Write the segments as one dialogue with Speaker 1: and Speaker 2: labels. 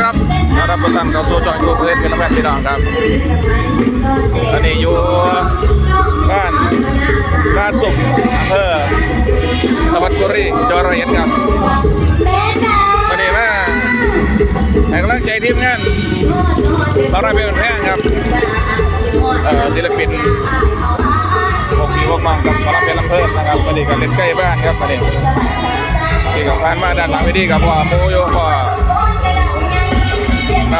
Speaker 1: ครับต้อนรับทุกท่านเข้าสู่จอยกูเพื่อนเป็นแฟนพี่น้องครับตอนนี้อยู่บ้านบ้านสุขอำเภอตะวันกุรีจังหวัดร้อยเอ็ดครับวันนี้มาให้กำลังใจทีมงานเราได้เป็นแพงครับศิลปินวงมีวงมังกับเราเป็นลำเพิ่มนะครับวันนี้ก็เล่นใกล้บ้านครับวันนี้ที่กับผ่านมาด้านหลังไม่ดีกับพ่อหมูโยพ่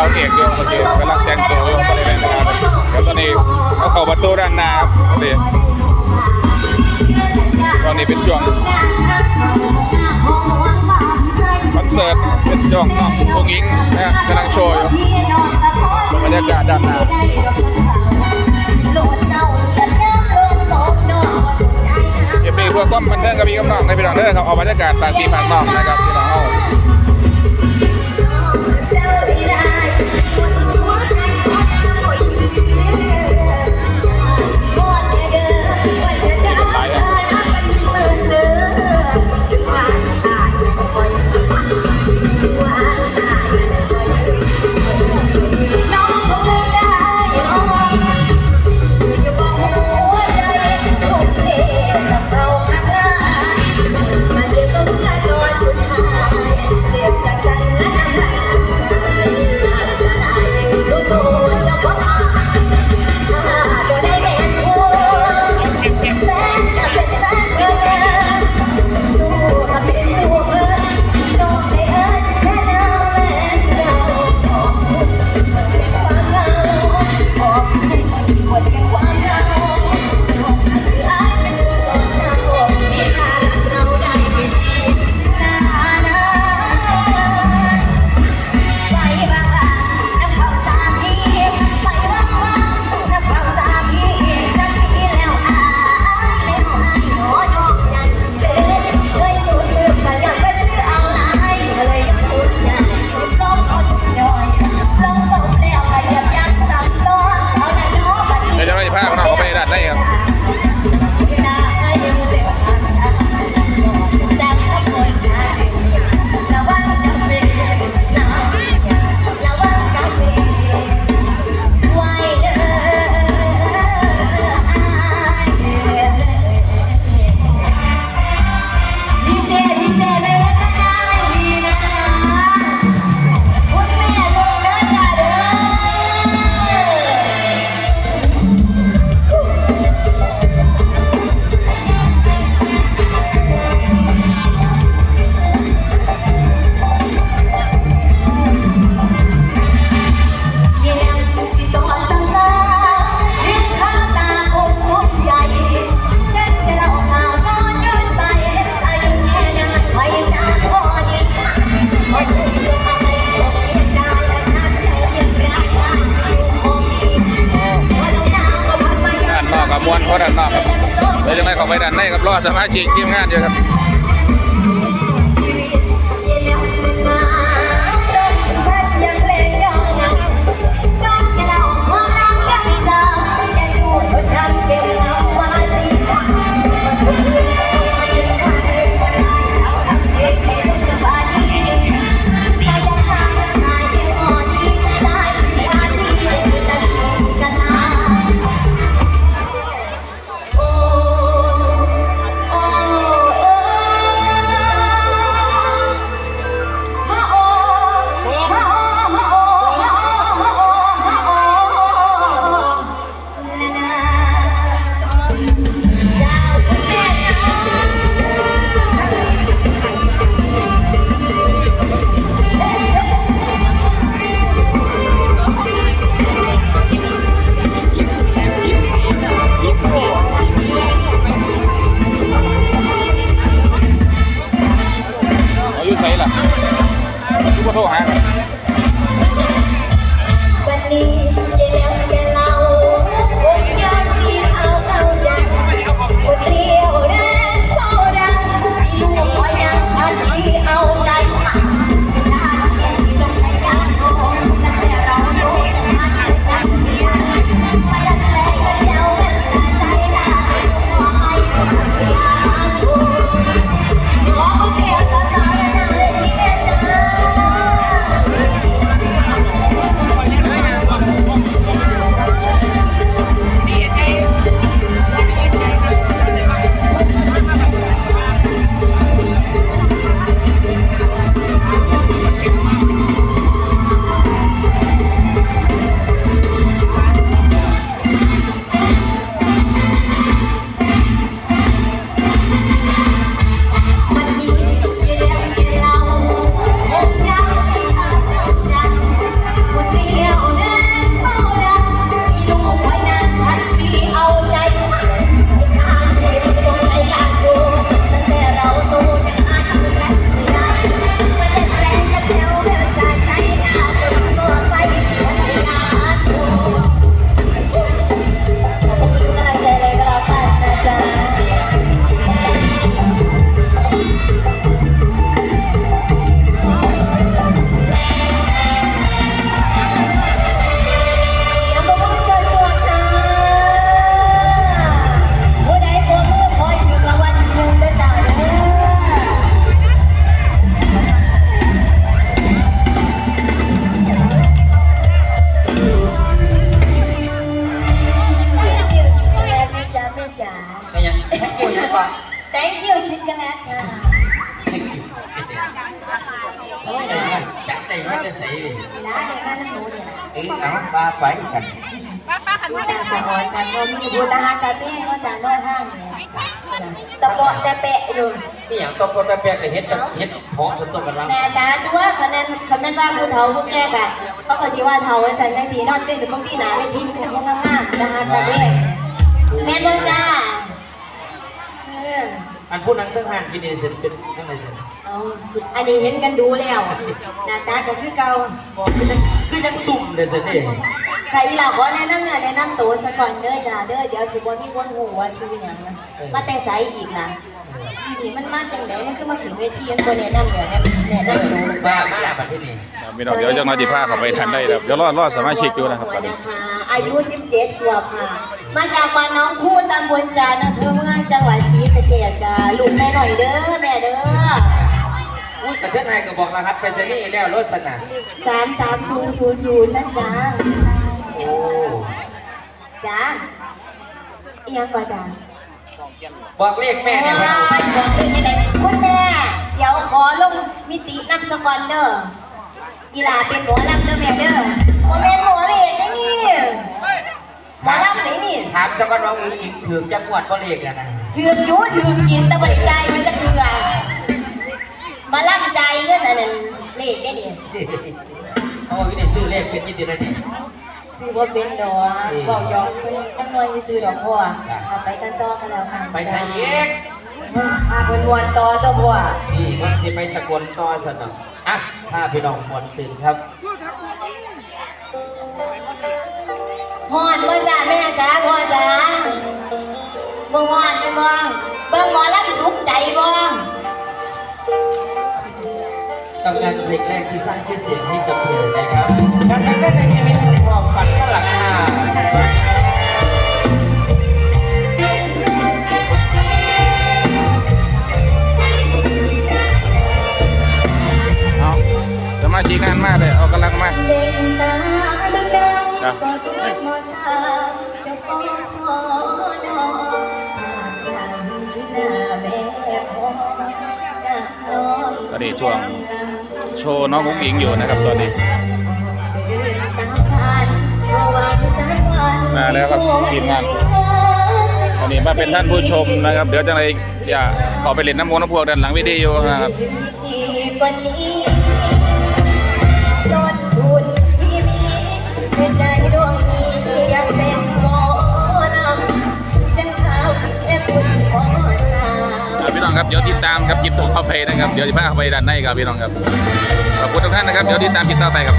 Speaker 1: เราเอกโยงมื่อกี้กำลังแต่งตัวโยงบริเวณนะครับแล้วตอนนี้เขาเข้าประตูด้านหน้าครับตอนนี้ตอนนี้เป็นช่วงคอนเสิร์ตเป็นช่วงน้องวงอิงนะครับกำลังโชว์อยู่บรรยากาศด้านหน้าเก็บปีเพื่อความบันเทิงกับพี่กับน้องในพี่น้องเด้อครับเอาบรรยากาศฝากพี่ฝากน้องนะครับ เดี๋ยวจะไปเขาไปด้านในครับ
Speaker 2: รอ
Speaker 1: สมาชิกทีมงาน
Speaker 2: เยอะครับ เอาอยู่ไส
Speaker 1: ล่ะทุกคนโทรหา
Speaker 2: วันนี้ นูเนี่ยเออเอา
Speaker 3: มาไปกัน
Speaker 1: พูดแต่สะออนกันก็มีพูตาฮักตาเป้งก็จากน้อยห้างเนี่ยตะเปาะตะเปะอยู่
Speaker 3: นี่อย่างตัวตัวแปรจะเฮ็ดกันเฮ็ดท้องจนตัวกันรัง
Speaker 1: แน่ตาตัวคะแนนคะแนนว่าผู้เฒ่าผู้แก่กะเขาก็สิว่าเฒ่าไว้ใส่จังสีนอนเต้นอยู่บางทีหนาไม่ทิ้งมีแต่พวกงามๆตาฮักตาเป้แม่นบ่จ้าเออ
Speaker 3: อันผู้นั้นตั้งหันกินเองเสร็จเป็นตั้งไหนเสร็จ
Speaker 1: เอาอันนี้เห็นกันดูแล้วหน้าตาก็คือเก่า
Speaker 3: คือยังคือยังสุ่มเลยเสร็จนี่
Speaker 1: ใครอีหล่ะขอแนะนำเนื้อแนะนำตัวซะก่อนเด้อจ้าเด้อเดี๋ยวสิบ่มีคนหูว่าซื้อหยังนะมาแต่ไสอีกล่ะอีนี่มันมาจังไดมันคือมาถึงเวทีมันบ่แนะนำเนื้อแนะนำตัว
Speaker 3: บ้ามาแบบที่นี่
Speaker 2: พี่น้องเดี๋ยวจะมาดีผ้าเขาไปทันได้ครับเดี๋ยวรอดรอดสมาชิกอยู่นะครับตอนนี้
Speaker 1: นะคะอายุ 17ขวบค่ะ มาจากบ้านน้องพูตำบลจานอำเภอเมืองจังหวัดศรีสะเกษจ้าลูกแม่หน่อยเด้อแม่เด้อ
Speaker 3: อุ้ยแต่เท่านายก็บอกรหัสไปซะนี่แล้วรถสนั่น
Speaker 1: 33000นะจ๊ะ
Speaker 3: โอ้
Speaker 1: จ้าอีหยังก่อนจ้า
Speaker 3: บอกเลขแม่เนี่ย
Speaker 1: ว้ายบอกเลยยังไงคุณแม่เดี๋ยวขอลงมิตินำสกอนเด้ออีหลาเป็นหมอลำเด้อแม่เด้อโมเมนหมอเลดได้นี่ หมอลำไหนนี่
Speaker 3: ถามสักวันว่าอุ้งอิงถือจังหวัดบ่เลขอะนะ
Speaker 1: ถือกอยูถือกกินแต่บริใจายมันจะเกลือมาล่ำใจายเงื่อนอันนั้นเลขได้นี่
Speaker 3: เอาวิธีซื้อเลขเป็นยี่สิบนาที
Speaker 1: ซื้อบ่เป็นดอก
Speaker 3: นี่
Speaker 1: บอกยอกเพิ่นจังน้อยซื้อดอกพ่อ
Speaker 3: ครับ
Speaker 1: เอาไปกันต่อกันแล้วกัน
Speaker 3: ไปใส่เอก
Speaker 1: พาเพิ่นมวนต่อตัวพ่อ
Speaker 3: นี่วันสิไปสกลต่อสนองอะถ้าพี่น้องหมดตื่นครับ
Speaker 1: ฮอดบ่จ้าแม่จ้าพ่อจ้าบ่ฮอดเป็นบ่เบิ่งหมอลำสุขใจบ่
Speaker 3: กับงานเพลงแรกที่สร้างชื่อเสียงให้กับเธอนะครับการเป็นเล่นในชีวิตเป็นความฝันก็หลัก
Speaker 1: ห่า น
Speaker 2: นี้ช่วงโชว์น้องกุ้งอิงอยู่นะครับตอนนี้ มาแล้วครับทีมงานอันนี้มาเป็นท่านผู้ชมนะครับ เดี๋ยวจะอะไรอย่าขอไปเล่นน้ำมนต์น้ำพวกด้านหลังวิดีโอนะครับ
Speaker 1: ค
Speaker 2: รับเดี๋ยวติดตามครับคลิบต่อไปนะครับเดี๋ยวจะพาเข้าไปด้านในครับพี่น้องครับขอบคุณทุกท่านนะครับเดี๋ยวติดตามคลิปต่อไปครับ